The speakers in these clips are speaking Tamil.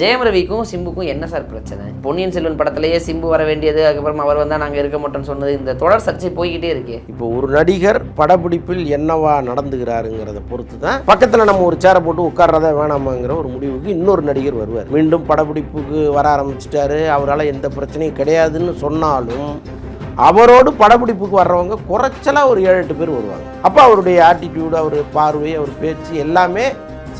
ஜெயம் ரவிக்கும் சிம்புக்கும் என்ன சார் பிரச்சனை? பொன்னியின் செல்வன் படத்திலேயே சிம்பு வர வேண்டியது அதுக்கப்புறம் அவர் வந்தால் நாங்கள் இருக்க மாட்டோம்னு சொன்னது இந்த தொடர் சர்ச்சை போய்கிட்டே இருக்கே. இப்போ ஒரு நடிகர் படப்பிடிப்பில் என்னவா நடந்துகிறாருங்கிறத பொறுத்து தான் பக்கத்தில் நம்ம ஒரு சேரை போட்டு உட்கார்றதா வேணாமாங்கிற ஒரு முடிவுக்கு இன்னொரு நடிகர் வருவார். மீண்டும் படப்பிடிப்புக்கு வர ஆரம்பிச்சிட்டாரு. அவரால் எந்த பிரச்சனையும் கிடையாதுன்னு சொன்னாலும் அவரோடு படப்பிடிப்புக்கு வர்றவங்க குறைச்சலாக ஒரு ஏழு எட்டு பேர் வருவாங்க. அப்போ அவருடைய ஆட்டிடியூடு அவர் பார்வை அவர் பேச்சு எல்லாமே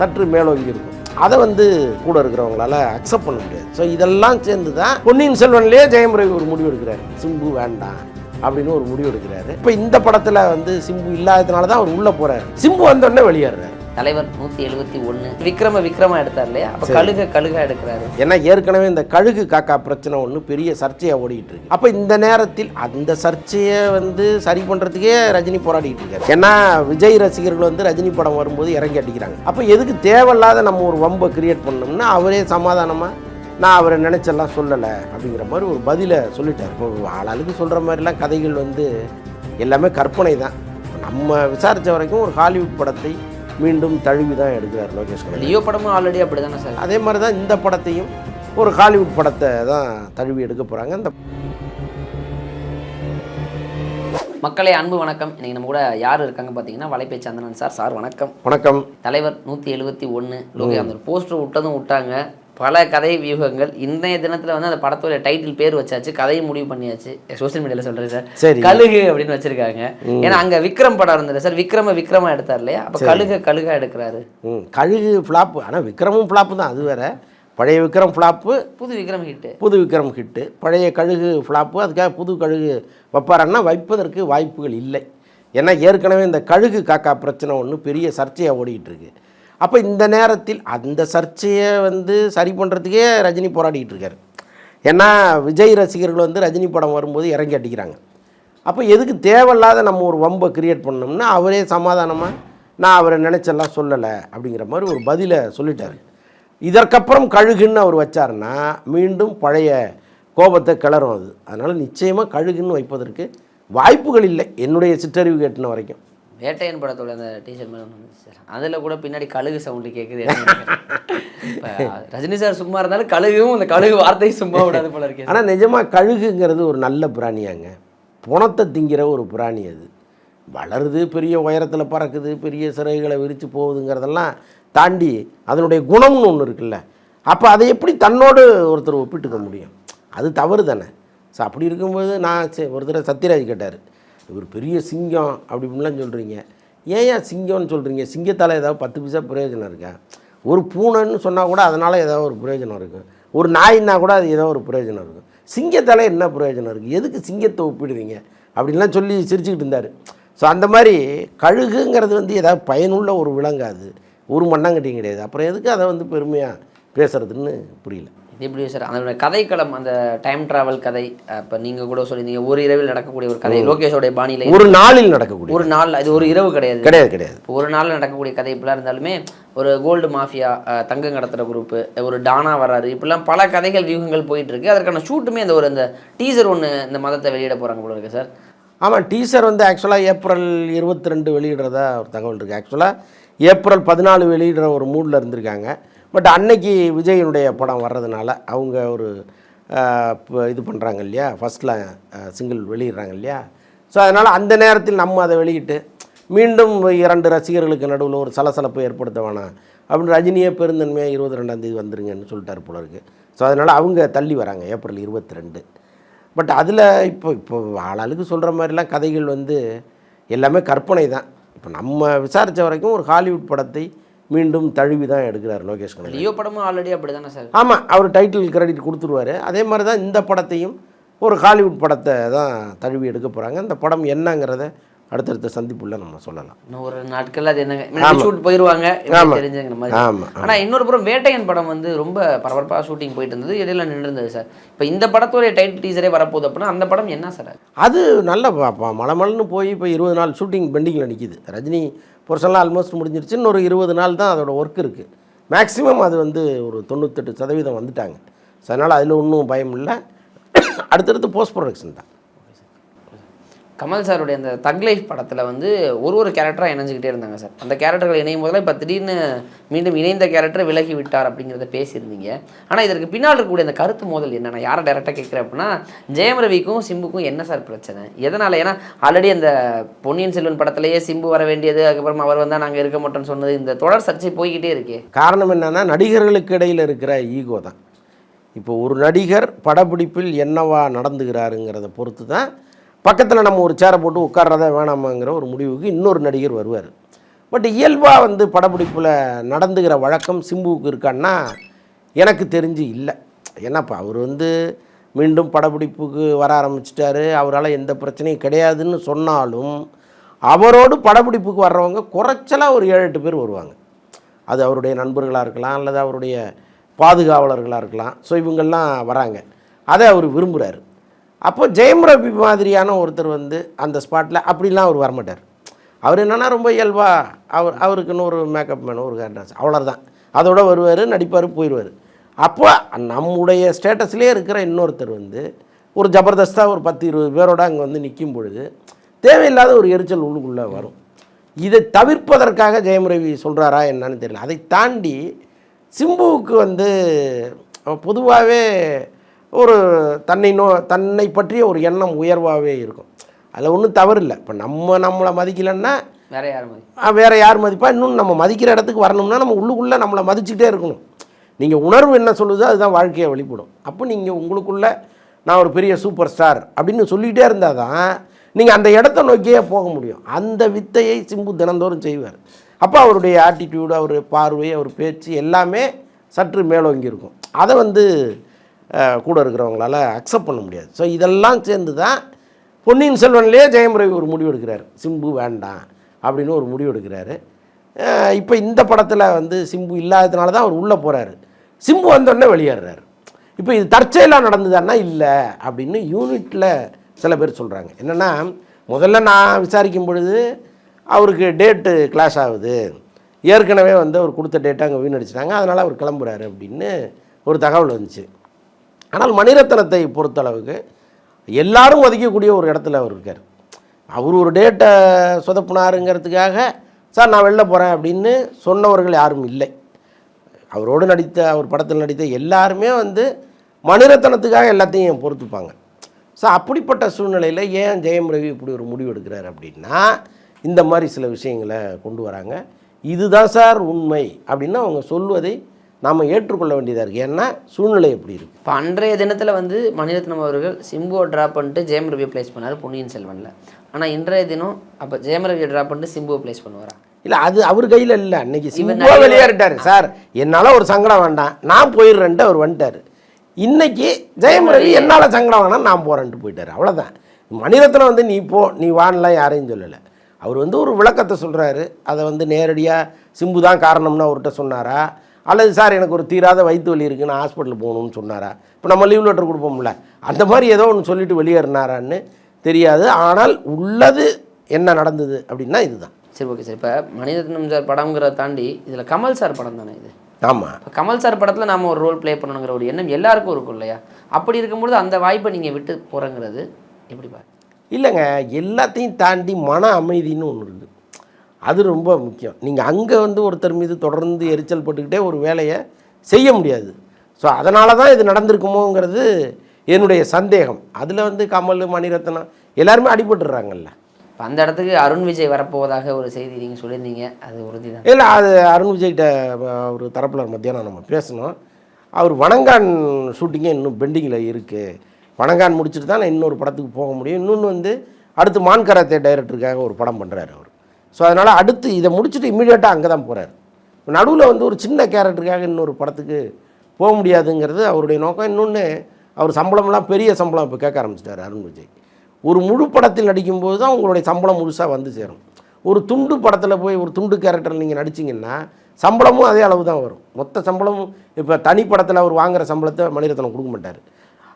சற்று மேலோங்கி இருக்கும். அதை வந்து கூட இருக்கிறவங்களால அக்செப்ட் பண்ண முடியாது. ஸோ இதெல்லாம் சேர்ந்து தான் பொன்னியின் செல்வன்லேயே ஜெயம் ரவி ஒரு முடிவு எடுக்கிறார். சிம்பு வேண்டாம். அப்படின்னு ஒரு முடிவு எடுக்கிறாரு. இப்போ இந்த படத்தில் வந்து சிம்பு இல்லாததுனால தான் அவர் உள்ளே போகிறாரு சிம்பு வந்தோடனே வெளியேறாரு தலைவர் நூத்தி எழுபத்தி ஒண்ணு விக்ரம விக்ரமா எடுத்தார் இல்லையா? அப்ப கழுக கழுக எடுக்கிறாரு. ஏன்னா ஏற்கனவே இந்த கழுகு காக்கா பிரச்சனை ஒன்று பெரிய சர்ச்சையாக ஓடிட்டு இருக்கு. அப்போ இந்த நேரத்தில் அந்த சர்ச்சையை வந்து சரி பண்ணுறதுக்கே ரஜினி போராடிட்டு இருக்காரு. ஏன்னா விஜய் ரசிகர்கள் வந்து ரஜினி படம் வரும்போது இறங்கி அடிக்கிறாங்க. அப்போ எதுக்கு தேவையில்லாத நம்ம ஒரு வம்பை கிரியேட் பண்ணோம்னா அவரே சமாதானமாக நான் அவரை நினச்செல்லாம் சொல்லலை அப்படிங்கிற மாதிரி ஒரு பதிலை சொல்லிட்டார். இப்போ ஆளாளுக்கு சொல்கிற மாதிரிலாம் கதைகள் வந்து எல்லாமே கற்பனை தான். நம்ம விசாரித்த வரைக்கும் ஒரு ஹாலிவுட் படத்தை மீண்டும் தழுவி தான் எடுக்கிறார் லோகேஷ் கனகராஜ் லியோ படமும் ஆல்ரெடி அப்படிதானே சார்? அதே மாதிரி தான் இந்த படத்தையும் ஒரு ஹாலிவுட் படத்தை தான் தழுவி எடுக்க போகிறாங்க இந்த மக்களே அன்பு வணக்கம். இன்னைக்கு நம்ம கூட யார் இருக்காங்க பார்த்தீங்கன்னா வலைப்பை சந்தனன் சார். சார் வணக்கம். வணக்கம். தலைவர் நூற்றி எழுபத்தி ஒன்று லோகே அந்த போஸ்டர் விட்டதும் விட்டாங்க. பல கதை வியூகங்கள். இன்றைய தினத்தில் வந்து அந்த படத்தோட டைட்டில் பேர் வச்சாச்சு. கதையை முடிவு பண்ணியாச்சு. சோஷியல் மீடியாவில் சொல்கிறேன் சார். சரி. கழுகு அப்படின்னு வச்சிருக்காங்க. ஏன்னா அங்கே விக்ரம் படம் இருந்தது சார். விக்ரம விக்ரமா எடுத்தார் இல்லையா? அப்போ கழுக கழுகா எடுக்கிறாரு. ம். கழுகு ஃப்ளாப்பு ஆனால் விக்ரமும் ஃப்ளாப்பு தான். அது வேற. பழைய விக்ரம் ஃப்ளாப்பு புது விக்ரம் ஹிட்டு புது விக்ரம் ஹிட்டு பழைய கழுகு ஃப்ளாப்பு அதுக்காக புது கழுகு வைப்பாரன்னா வைப்பதற்கு வாய்ப்புகள் இல்லை. ஏன்னா ஏற்கனவே இந்த கழுகு காக்கா பிரச்சனை ஒன்று பெரிய சர்ச்சையாக ஓடிக்கிட்டு இருக்கு. அப்போ இந்த நேரத்தில் அந்த சர்ச்சையை வந்து சரி பண்ணுறதுக்கே ரஜினி போராடிக்கிட்டு இருக்காரு. ஏன்னா விஜய் ரசிகர்கள் வந்து ரஜினி படம் வரும்போது இறங்கி அடிக்கிறாங்க. அப்போ எதுக்கு தேவையில்லாத நம்ம ஒரு வம்பை கிரியேட் பண்ணோம்னா அவரே சமாதானமாக நான் அவரை நினச்செல்லாம் சொல்லலை அப்படிங்கிற மாதிரி ஒரு பதிலை சொல்லிட்டார். இதற்கப்புறம் கழுகுன்னு அவர் வச்சாருன்னா மீண்டும் பழைய கோபத்தை கிளறும் அது. அதனால் நிச்சயமாக கழுகுன்னு வைப்பதற்கு வாய்ப்புகள் இல்லை என்னுடைய சிற்றறிவு கேட்டின வரைக்கும். வேட்டையன் படத்தோட அந்த டீஷர்ட் மேலே சார் அதில் கூட பின்னாடி கழுகு சவுண்டு கேட்குது ரஜினி சார் சும்மா இருந்தாலும் கழுகும் அந்த கழுகு வார்த்தை சும்மா விடாது போல இருக்கே ஆனால் நிஜமாக கழுகுங்கிறது ஒரு நல்ல பிராணியாங்க. புணத்தை திங்கிற ஒரு பிராணி அது. வளருது பெரிய உயரத்தில் பறக்குது பெரிய சிறகுகளை விரித்து போகுதுங்கிறதெல்லாம் தாண்டி அதனுடைய குணம்னு ஒன்று இருக்குல்ல. அப்போ அதை எப்படி தன்னோடு ஒருத்தர் ஒப்பிட்டுக்க முடியும்? அது தவறு தானே ஸோ அப்படி இருக்கும்போது நான் சரி ஒரு தடவை சத்யராஜ் கேட்டார் இவர் பெரிய சிங்கம் அப்படி இப்படிலாம் சொல்கிறீங்க ஏன் ஏன் சிங்கம்னு சொல்கிறீங்க சிங்கத்தால் ஏதாவது பத்து பைசா பிரயோஜனம் இருக்கா? ஒரு பூனைன்னு சொன்னால் கூட அதனால் ஏதாவது ஒரு பிரயோஜனம் இருக்கும் ஒரு நாயின்னா கூட அது ஏதோ ஒரு பிரயோஜனம் இருக்கும் சிங்கத்தால் என்ன பிரயோஜனம் இருக்குது எதுக்கு சிங்கத்தை ஒப்பிடுவீங்க? அப்படின்லாம் சொல்லி சிரிச்சுக்கிட்டு இருந்தார். ஸோ அந்த மாதிரி கழுகுங்கிறது வந்து ஏதாவது பயனுள்ள ஒரு விலங்காது அது. ஒரு மண்ணாங்கட்டியும் கிடையாது. அப்புறம் எதுக்கு அதை வந்து பெருமையாக பேசுகிறதுன்னு புரியல. இது எப்படி சார்? அதோட கதைக்களம் அந்த டைம் டிராவல் கதை இப்போ நீங்கள் கூட சொல்லியிருந்தீங்க ஒரு இரவில் நடக்கக்கூடிய ஒரு கதை லோகேஷோடைய பாணியில ஒரு நாளில் நடக்கக்கூடிய ஒரு நாள் இது ஒரு இரவு கிடையாது. கிடையாது கிடையாது. இப்போ ஒரு நாள் நடக்கக்கூடிய கதை இப்படிலாம் இருந்தாலுமே ஒரு கோல்டு மாஃபியா தங்கம் கடத்துகிற குரூப்பு ஒரு டானா வராரு இப்படிலாம் பல கதைகள் வியூகங்கள் போயிட்டு இருக்கு அதற்கான ஷூட்டுமே அந்த ஒரு அந்த டீசர் ஒன்று இந்த மதத்தை வெளியிட போகிறாங்க போல இருக்கு சார். ஆமாம் டீசர் வந்து ஆக்சுவலாக ஏப்ரல் இருபத்தி ரெண்டு வெளியிடுறதா ஒரு தகவல் இருக்குது ஆக்சுவலாக ஏப்ரல் பதினாலு வெளியிடுற ஒரு மூடில் இருந்திருக்காங்க. பட் அன்னைக்கு விஜயனுடைய படம் வர்றதுனால அவங்க ஒரு இப்போ இது பண்ணுறாங்க இல்லையா? ஃபஸ்ட்டில் சிங்கிள் வெளியிடுறாங்க இல்லையா? ஸோ அதனால் அந்த நேரத்தில் நம்ம அதை வெளியிட்டு மீண்டும் இரண்டு ரசிகர்களுக்கு நடுவில் ஒரு சலசலப்பை ஏற்படுத்த வேணாம் அப்படின்னு ரஜினியே பெருந்தன்மையாக இருபத்தி ரெண்டாந்தேதி வந்துருங்கன்னு சொல்லிட்டார் போல இருக்கு. ஸோ அதனால் அவங்க தள்ளி வராங்க ஏப்ரல் இருபத்தி ரெண்டு பட் அதில் இப்போ இப்போ ஆளாளுக்கு சொல்கிற மாதிரிலாம் கதைகள் வந்து எல்லாமே கற்பனை தான். இப்போ நம்ம விசாரித்த வரைக்கும் ஒரு ஹாலிவுட் படத்தை மீண்டும் தழுவி தான் எடுக்கிறார் லோகேஷ் கனகராஜ் லியோ படமும் ஆல்ரெடி அப்படி தானே சார்? ஆமாம் அவர் டைட்டில் கிரெடிட் கொடுத்துருவாரு. அதே மாதிரி தான் இந்த படத்தையும் ஒரு ஹாலிவுட் படத்தை தான் தழுவி எடுக்க போகிறாங்க இந்த படம் என்னங்கிறத அடுத்தடுத்த சந்திப்புள்ள நம்ம சொல்லலாம். ஒரு நாட்கள் அது என்னங்க? ஷூட் போயிடுவாங்க. தெரிஞ்சுங்கிற மாதிரி. ஆமாம் ஆனா இன்னொரு புறம் வேட்டையன் படம் வந்து ரொம்ப பரபரப்பா ஷூட்டிங் போயிட்டு இருந்தது. இடையில நின்று இருந்தது சார்? இப்போ இந்த படத்தோட டைட்டில் டீசரே வரப்போகுது அப்படின்னா அந்த படம் என்ன சார்? அது நல்ல மலமலன்னு போய் இப்போ இருபது நாள் ஷூட்டிங் பெண்டிங்கில் நிற்கிது ரஜினி பொருஷன்லாம் ஆல்மோஸ்ட் முடிஞ்சிருச்சு. இன்னொரு இருபது நாள் தான் அதோட ஒர்க் இருக்குது மேக்ஸிமம் அது வந்து ஒரு தொண்ணூத்தெட்டு சதவீதம் வந்துட்டாங்க. ஸோ அதனால் அதில் ஒன்றும் பயம் இல்லை. அடுத்தடுத்து போஸ்ட் ப்ரொடக்ஷன் தான். கமல் சாருடைய அந்த தக் லைஃப் படத்தில் வந்து ஒரு ஒரு கேரக்டராக இணைஞ்சிக்கிட்டே இருந்தாங்க சார். அந்த கேரக்டர்கள் இணையும் போதெல்லாம் இப்போ திடீர்னு மீண்டும் இணைந்த கேரக்டர் விலகி விட்டார் அப்படிங்கிறத பேசியிருந்தீங்க. ஆனால் இதற்கு பின்னால் இருக்கக்கூடிய அந்த கருத்து மோதல் என்ன நான் யாரை டேரெக்டாக கேட்குறேன் அப்படின்னா ஜெயம் ரவிக்கும் சிம்புக்கும் என்ன சார் பிரச்சனை? எதனால்? ஏன்னா ஆல்ரெடி அந்த பொன்னியின் செல்வன் படத்திலேயே சிம்பு வர வேண்டியது அதுக்கப்புறம் அவர் வந்தால் நாங்கள் இருக்க மாட்டோம்னு சொன்னது இந்த தொடர் சர்ச்சை போய்கிட்டே இருக்கே. காரணம் என்னன்னா நடிகர்களுக்கு இடையில் இருக்கிற ஈகோ தான். இப்போ ஒரு நடிகர் படப்பிடிப்பில் என்னவா நடந்துகிறாருங்கிறத பொறுத்து தான் பக்கத்தில் நம்ம ஒரு சேரை போட்டு உட்கார்றதா வேணாமாங்கிற ஒரு முடிவுக்கு இன்னொரு நடிகர் வருவார். பட் இயல்பாக வந்து படப்பிடிப்பில் நடந்துகிற வழக்கம் சிம்புவுக்கு இருக்கான்னா எனக்கு தெரிஞ்சு இல்லை. ஏன்னாப்பா அவர் வந்து மீண்டும் படப்பிடிப்புக்கு வர ஆரம்பிச்சிட்டாரு. அவரால் எந்த பிரச்சனையும் கிடையாதுன்னு சொன்னாலும் அவரோடு படப்பிடிப்புக்கு வர்றவங்க குறைச்சலாக ஒரு ஏழு எட்டு பேர் வருவாங்க. அது அவருடைய நண்பர்களாக இருக்கலாம் அல்லது அவருடைய பாதுகாவலர்களாக இருக்கலாம். ஸோ இவங்கள்லாம் வராங்க. அதை அவர் விரும்புகிறாரு அப்போ ஜெயம் ரவி மாதிரியான ஒருத்தர் வந்து அந்த ஸ்பாட்டில் அப்படிலாம் அவர் வரமாட்டார். அவர் என்னென்னா ரொம்ப இயல்பாக அவர் அவருக்குன்னு ஒரு மேக்கப் மேனு ஒரு கேரக்டர்ஸ் அவ்வளோதான் அதோட வருவார் நடிப்பார் போயிடுவார் அப்போ நம்முடைய ஸ்டேட்டஸ்லேயே இருக்கிற இன்னொருத்தர் வந்து ஒரு ஜபர்தஸ்தாக ஒரு பத்து இருபது பேரோட அங்கே வந்து நிற்கும் பொழுது தேவையில்லாத ஒரு எரிச்சல் உள்ளுக்குள்ளே வரும். இதை தவிர்ப்பதற்காக ஜெயம் ரவி சொல்கிறாரா என்னன்னு தெரியல. அதை தாண்டி சிம்புவுக்கு வந்து பொதுவாகவே ஒரு தன்னை நோ தன்னை பற்றிய ஒரு எண்ணம் உயர்வாகவே இருக்கும். அதில் ஒன்றும் தவறு இல்லை இப்போ நம்ம நம்மளை மதிக்கலைன்னா வேற யார் அஹ், வேற யார் மதிப்பா? இன்னும் நம்ம மதிக்கிற இடத்துக்கு வரணும்னா நம்ம உள்ளுக்குள்ளே நம்மளை மதிச்சுட்டே இருக்கணும். நீங்கள் உணர்வு என்ன சொல்லுதோ அதுதான் வாழ்க்கையை வெளிப்படும் அப்போ நீங்கள் உங்களுக்குள்ள நான் ஒரு பெரிய சூப்பர் ஸ்டார் அப்படின்னு சொல்லிகிட்டே இருந்தால் தான் நீங்கள் அந்த இடத்த நோக்கியே போக முடியும். அந்த வித்தையை சிம்பு தினந்தோறும் செய்வார். அப்போ அவருடைய ஆட்டிடியூடு அவர் பார்வை அவர் பேச்சு எல்லாமே சற்று மேலோங்கி இருக்கும். அதை வந்து கூட இருக்கிறவங்களால அக்செப்ட் பண்ண முடியாது. ஸோ இதெல்லாம் சேர்ந்து தான் பொன்னியின் செல்வன்லேயே ஜெயம் ரவி ஒரு முடிவு எடுக்கிறார். சிம்பு வேண்டாம் அப்படின்னு ஒரு முடிவு எடுக்கிறாரு. இப்போ இந்த படத்தில் வந்து சிம்பு இல்லாததுனால தான் அவர் உள்ளே போகிறாரு சிம்பு வந்தோடனே வெளியேறாரு. இப்போ இது தற்செயலாக நடந்ததுன்னா இல்லை அப்படின்னு யூனிட்டில் சில பேர் சொல்கிறாங்க என்னென்னா முதல்ல நான் விசாரிக்கும் பொழுது அவருக்கு டேட்டு கிளாஷ் ஆகுது. ஏற்கனவே வந்து அவர் கொடுத்த டேட்டை அங்கே வீணடிச்சிட்டாங்க. அதனால் அவர் கிளம்புறாரு அப்படின்னு ஒரு தகவல் வந்துச்சு. ஆனால் மணிரத்னத்தை பொறுத்தளவுக்கு எல்லாரும் ஒதுக்கக்கூடிய ஒரு இடத்துல அவர் இருக்கார். அவர் ஒரு டேட்டை சொதப்புனாருங்கிறதுக்காக சார் நான் வெளில போகிறேன் அப்படின்னு சொன்னவர்கள் யாரும் இல்லை. அவரோடு நடித்த அவர் படத்தில் நடித்த எல்லாருமே வந்து மணிரத்தனத்துக்காக எல்லாத்தையும் பொறுத்துப்பாங்க? ஸோ அப்படிப்பட்ட சூழ்நிலையில் ஏன் ஜெயம் ரவி இப்படி ஒரு முடிவு எடுக்கிறார் அப்படின்னா இந்த மாதிரி சில விஷயங்களை கொண்டு வராங்க. இதுதான் சார் உண்மை அப்படின்னு அவங்க சொல்வதை நாம் ஏற்றுக்கொள்ள வேண்டியதாக இருக்குது ஏன்னா சூழ்நிலை எப்படி இருக்குது இப்போ அன்றைய தினத்தில் வந்து மணிரத்னம் அவர்கள் சிம்புவை ட்ராப் பண்ணிட்டு ஜெயம் ரவியை ப்ளேஸ் பண்ணார் பொன்னியின் செல்வனில். ஆனால் இன்றைய தினம் அப்போ ஜெயம் ரவியை ட்ராப் பண்ணிட்டு சிம்புவை ப்ளேஸ் பண்ணுவாரா? இல்லை அது அவர் கையில் இல்லை. அன்னைக்கு இவர் சிம்புவா வெளியேறிட்டார். சார் என்னால் ஒரு சங்கடம் வேண்டாம். நான் போயிடுறேன்ட்டு அவர் வந்துட்டார். இன்னைக்கு ஜெயம் ரவி என்னால் சங்கடம் வேணாம் நான் போகிறேன்ட்டு போயிட்டார். அவ்வளோதான் மணிரத்னம் வந்து நீ போ நீ வான்லாம் யாரையும் சொல்லலை. அவர் வந்து ஒரு விளக்கத்தை சொல்கிறாரு அதை வந்து நேரடியாக சிம்பு தான் காரணம்னு அவர்கிட்ட சொன்னாரா? அல்லது சார் எனக்கு ஒரு தீராத வயிற்று வலி இருக்குது நான் ஹாஸ்பிட்டல் போகணும்னு சொன்னாரா? இப்போ நம்ம லீவ் லெட்டர் கொடுப்போம்ல. அந்த மாதிரி ஏதோ ஒன்று சொல்லிட்டு வெளியேறினாரான்னு தெரியாது. ஆனால் உள்ளது என்ன நடந்தது அப்படின்னா இதுதான். சரி ஓகே சார் இப்போ மணிரத்னம் சார் படங்கிறத தாண்டி இதில் கமல் சார் படம் தானே இது? ஆமாம் இப்போ கமல் சார் படத்தில் நாம ஒரு ரோல் ப்ளே பண்ணணுங்கிற ஒரு எண்ணம் எல்லாருக்கும் இருக்கும் இல்லையா? அப்படி இருக்கும்பொழுது அந்த வாய்ப்பை நீங்கள் விட்டு போகிறங்கிறது எப்படி பாரு இல்லைங்க எல்லாத்தையும் தாண்டி மன அமைதின்னு ஒன்று இருக்குது அது ரொம்ப முக்கியம். நீங்கள் அங்கே வந்து ஒருத்தர் மீது தொடர்ந்து எரிச்சல் பட்டுக்கிட்டே ஒரு வேலையை செய்ய முடியாது. ஸோ அதனால தான் இது நடந்திருக்குமோங்கிறது என்னுடைய சந்தேகம். அதில் வந்து கமல் மணிரத்னம் எல்லாருமே அடிபட்டுடுறாங்கல்ல இப்போ அந்த இடத்துக்கு அருண் விஜய் வரப்போவதாக ஒரு செய்தி நீங்கள் சொல்லியிருந்தீங்க. அது உறுதி தான் இல்லை அது அருண் விஜய்கிட்ட ஒரு தரப்பில் மத்தியானம் நம்ம பேசணும். அவர் வணங்கான் ஷூட்டிங்கே இன்னும் பெண்டிங்கில் இருக்குது வணங்கான் முடிச்சுட்டு தான் நான் இன்னொரு படத்துக்கு போக முடியும். இன்னொன்று வந்து அடுத்து மான்கராத்தே டைரக்டருக்காக ஒரு படம் பண்ணுறாரு அவர். ஸோ அதனால் அடுத்து இதை முடிச்சுட்டு இமீடியட்டாக அங்கே தான் போகிறார் நடுவில் வந்து ஒரு சின்ன கேரக்டருக்காக இன்னொரு படத்துக்கு போக முடியாதுங்கிறது அவருடைய நோக்கம். இன்னொன்று அவர் சம்பளம்லாம் பெரிய சம்பளம் இப்போ கேட்க ஆரம்பிச்சிட்டார் அருண் விஜய். ஒரு முழு படத்தில் நடிக்கும்போது தான் உங்களுடைய சம்பளம் முழுசாக வந்து சேரும். ஒரு துண்டு படத்தில் போய் ஒரு துண்டு கேரக்டர் நீங்கள் நடிச்சிங்கன்னா சம்பளமும் அதே அளவு தான் வரும். மொத்த சம்பளமும் இப்போ தனி படத்தில் அவர் வாங்குகிற சம்பளத்தை மணிரத்னம் கொடுக்க மாட்டார்.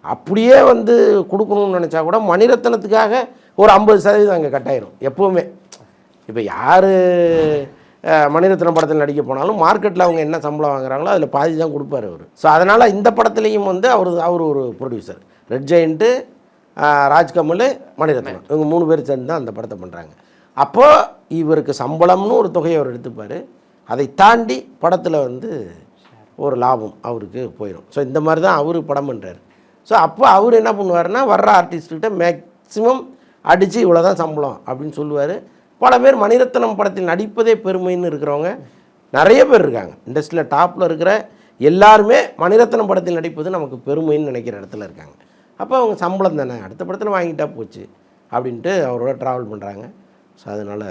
அப்படியே வந்து கொடுக்கணும்னு நினச்சா கூட மணிரத்னத்துக்காக ஒரு ஐம்பது சதவீதம் அங்கே கட்டாயிரும். எப்போவுமே. இப்போ யார் மணிரத்னம் படத்தில் நடிக்க போனாலும் மார்க்கெட்டில் அவங்க என்ன சம்பளம் வாங்குறாங்களோ அதில் பாதி தான் கொடுப்பாரு அவர். ஸோ அதனால் இந்த படத்துலேயும் வந்து அவர் அவர் ஒரு producer red giant Rajkamal Maniratnam. இவங்க மூணு பேர் சேர்ந்து தான் அந்த படத்தை பண்ணுறாங்க அப்போ இவருக்கு சம்பளம்னு ஒரு தொகையை அவர் எடுத்துப்பார். அதை தாண்டி படத்தில் வந்து ஒரு லாபம் அவருக்கு போயிடும் ஸோ இந்த மாதிரி தான் அவர் படம் பண்ணுறாரு ஸோ அப்போ அவர் என்ன பண்ணுவாருன்னா வர்ற ஆர்டிஸ்ட்கிட்ட மேக்ஸிமம் அடித்து இவ்வளோ தான் சம்பளம் அப்படின்னு சொல்லுவார். பல பேர் மணிரத்னம் படத்தில் நடிப்பதே பெருமைன்னு இருக்கிறவங்க நிறைய பேர் இருக்காங்க. இண்டஸ்ட்ரியில் டாப்பில் இருக்கிற எல்லாருமே மணிரத்னம் படத்தில் நடிப்பது நமக்கு பெருமைன்னு நினைக்கிற இடத்துல இருக்காங்க. அப்போ அவங்க சம்பளம் தானே? அடுத்த படத்தில் வாங்கிட்டா போச்சு. அப்படின்ட்டு அவரோட ட்ராவல் பண்ணுறாங்க ஸோ அதனால்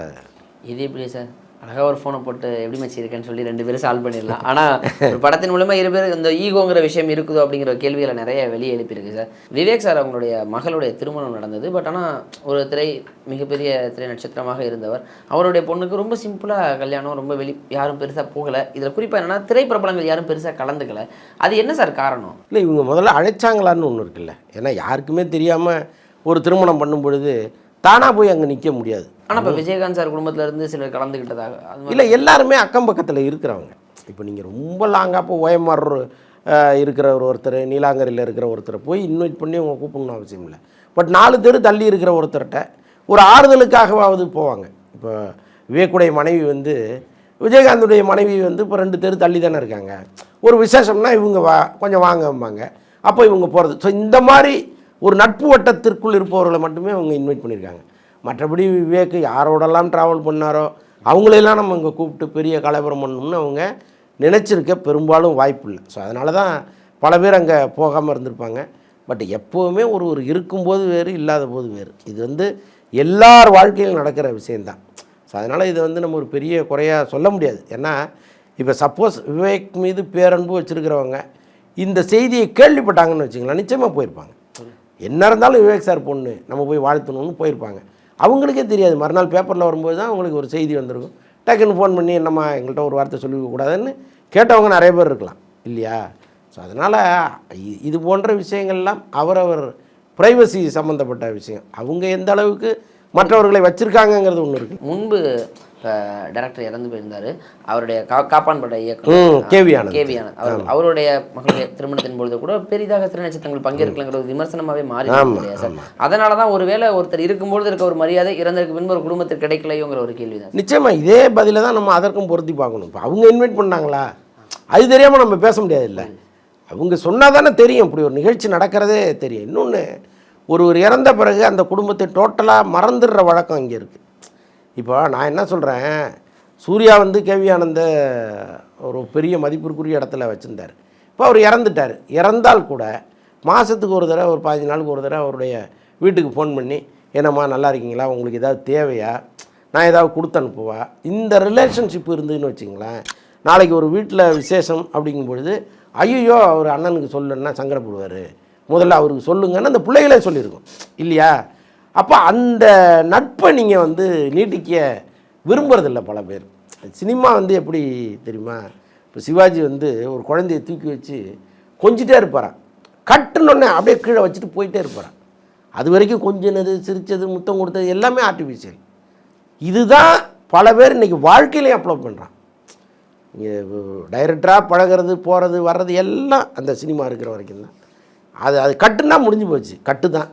இது எப்படி சார்? அழகாக ஒரு ஃபோனை போட்டு எப்படி மச்சி இருக்கேன்னு சொல்லி ரெண்டு பேரும் சால்வ் பண்ணிடலாம். ஆனால் ஒரு படத்தின் மூலமாக இரு பேர் இந்த ஈகோங்கிற விஷயம் இருக்குதோ அப்படிங்கிற கேள்விகளை நிறைய வெளியே எழுப்பியிருக்கு சார். விவேக் சார் அவங்களுடைய மகளுடைய திருமணம் நடந்தது. பட் ஆனால் ஒரு திரை மிகப்பெரிய திரை நட்சத்திரமாக இருந்தவர். அவருடைய பொண்ணுக்கு ரொம்ப சிம்பிளாக கல்யாணம் ரொம்ப வெளி யாரும் பெருசாக போகலை. இதில் குறிப்பாக என்னென்னா திரைப்பிரபலங்கள் யாரும் பெருசாக கலந்துக்கல. அது என்ன சார் காரணம்? இல்லை இவங்க முதல்ல அழைச்சாங்களான்னு ஒன்று இருக்குல்ல. ஏன்னா யாருக்குமே தெரியாமல் ஒரு திருமணம் பண்ணும் பொழுது தானாக போய் அங்கே நிற்க முடியாது. ஆனா இப்ப விஜயகாந்த் சார் குடும்பத்துல இருந்து சிலர் கலந்துக்கிட்டதாக இல்லை எல்லாருமே அக்கம் பக்கத்தில் இருக்கிறவங்க. இப்போ நீங்கள் ரொம்ப லாங்காக இப்போ ஓயமார் இருக்கிற ஒரு ஒருத்தர் நீலாங்கரியில் இருக்கிற ஒருத்தரை போய் இன்வைட் பண்ணி அவங்க கூப்பிடணும் அவசியம் இல்லை. பட் நாலு தெரு தள்ளி இருக்கிற ஒருத்தர்கிட்ட ஒரு ஆறுதலுக்காகவாவது போவாங்க. இப்போ விவேக்குடைய மனைவி வந்து விஜயகாந்துடைய மனைவி வந்து இப்போ ரெண்டு தெரு தள்ளி தானே இருக்காங்க. ஒரு விசேஷம்னா இவங்க வா கொஞ்சம் வாங்கம்பாங்க. அப்போ இவங்க போகிறது ஸோ இந்த மாதிரி ஒரு நட்பு வட்டத்திற்குள் இருப்பவர்களை மட்டுமே அவங்க இன்வைட் பண்ணியிருக்காங்க. மற்றபடி விவேக் யாரோடெல்லாம் ட்ராவல் பண்ணாரோ அவங்களெல்லாம் நம்ம இங்கே கூப்பிட்டு பெரிய கலவரம் பண்ணணும்னு அவங்க நினச்சிருக்க பெரும்பாலும் வாய்ப்பு இல்லை. ஸோ அதனால தான் பல பேர் அங்கே போகாமல் இருந்திருப்பாங்க. பட் எப்போவுமே ஒரு ஒரு இருக்கும்போது வேறு இல்லாத போது வேறு. இது வந்து எல்லார் வாழ்க்கையிலும் நடக்கிற விஷயந்தான் ஸோ அதனால் இது வந்து நம்ம ஒரு பெரிய குறையாக சொல்ல முடியாது. ஏன்னா இப்போ சப்போஸ் விவேக் மீது பேரன்பு வச்சுருக்கிறவங்க இந்த செய்தியை கேள்விப்பட்டாங்கன்னு வச்சுங்களேன் நிச்சயமாக போயிருப்பாங்க. என்ன இருந்தாலும் விவேக் சார் பொண்ணு நம்ம போய் வாழ்த்தணும்னு போயிருப்பாங்க. அவங்களுக்கே தெரியாது. மறுநாள் பேப்பரில் வரும்போது தான் அவங்களுக்கு ஒரு செய்தி வந்திருக்கும். டக்குன்னு ஃபோன் பண்ணி என்னம்மா எங்கள்கிட்ட ஒரு வார்த்தை சொல்லிக்க கூடாதுன்னு கேட்டவங்க நிறைய பேர் இருக்கலாம். இல்லையா? ஸோ அதனால் இது போன்ற விஷயங்கள்லாம் அவரவர் ப்ரைவசி சம்மந்தப்பட்ட விஷயம். அவங்க எந்த அளவுக்கு மற்றவர்களை வச்சுருக்காங்கங்கிறது ஒன்று இருக்குது முன்பு டைரக்டர் இறந்து போயிருந்தாரு. அவருடைய கா காப்பான் பட ம் இயக்குனர் K V Anand. K V Anand. அவர் அவருடைய மகளுடைய திருமணத்தின் பொழுது கூட பெரிதாக திரை நட்சத்திரங்கள் பங்கேற்கலங்கிற ஒரு விமர்சனமாவே மாறி சார்? அதனால தான் ஒருவேளை ஒருத்தர் இருக்கும்பொழுது இருக்க ஒரு மரியாதை இறந்ததுக்கு பின்பு ஒரு குடும்பத்திற்கு கிடைக்கலையோங்கிற ஒரு கேள்வி தான் நிச்சயமாக இதே பதிலை தான் நம்ம அதற்கும் பொருத்தி பார்க்கணும். இப்போ அவங்க இன்வைட் பண்ணாங்களா? அது தெரியாமல் நம்ம பேச முடியாது இல்லை அவங்க சொன்னால் தானே தெரியும். இப்படி ஒரு நிகழ்ச்சி நடக்கிறதே தெரியும். இன்னொன்று ஒருவர் இறந்த பிறகு அந்த குடும்பத்தை டோட்டலாக மறந்துடுற வழக்கம் இங்கே இருக்குது இப்போ நான் என்ன சொல்கிறேன் சூர்யா வந்து கேவி ஆனந்த ஒரு பெரிய மதிப்பிற்குரிய இடத்துல வச்சுருந்தார். இப்போ அவர் இறந்துட்டார். இறந்தால் கூட மாதத்துக்கு ஒரு தடவை ஒரு பதினஞ்சு நாளுக்கு ஒரு தடவை அவருடைய வீட்டுக்கு ஃபோன் பண்ணி என்னம்மா நல்லா இருக்கீங்களா? உங்களுக்கு ஏதாவது தேவையா? நான் ஏதாவது கொடுத்து அனுப்புவா? இந்த ரிலேஷன்ஷிப் இருந்ததுன்னு வச்சுங்களேன் நாளைக்கு ஒரு வீட்டில் விசேஷம் அப்படிங்கும் பொழுது ஐயோ அவர் அண்ணனுக்கு சொல்லுன்னா சங்கடப்படுவார். முதல்ல அவருக்கு சொல்லுங்கன்னு அந்த பிள்ளைகளே சொல்லியிருக்கும். இல்லையா? அப்போ அந்த நட்பை நீங்கள் வந்து நீட்டிக்க விரும்புறதில்ல பல பேர். சினிமா வந்து எப்படி தெரியுமா? இப்போ சிவாஜி வந்து ஒரு குழந்தைய தூக்கி வச்சு கொஞ்சிட்டே இருப்பாரான் கட்டுனோடனே அப்படியே கீழே வச்சுட்டு போயிட்டே இருப்பாரான் அது வரைக்கும் கொஞ்சினது சிரித்தது முத்தம் கொடுத்தது எல்லாமே ஆர்டிஃபிஷியல் இதுதான் பல பேர் இன்றைக்கி வாழ்க்கையிலையும் அப்லோட் பண்ணுறான் இங்கே டைரக்டராக பழகிறது போகிறது வர்றது எல்லாம் அந்த சினிமா இருக்கிற வரைக்கும் தான். அது அது கட்டுன்னா முடிஞ்சு போச்சு. கட்டு தான்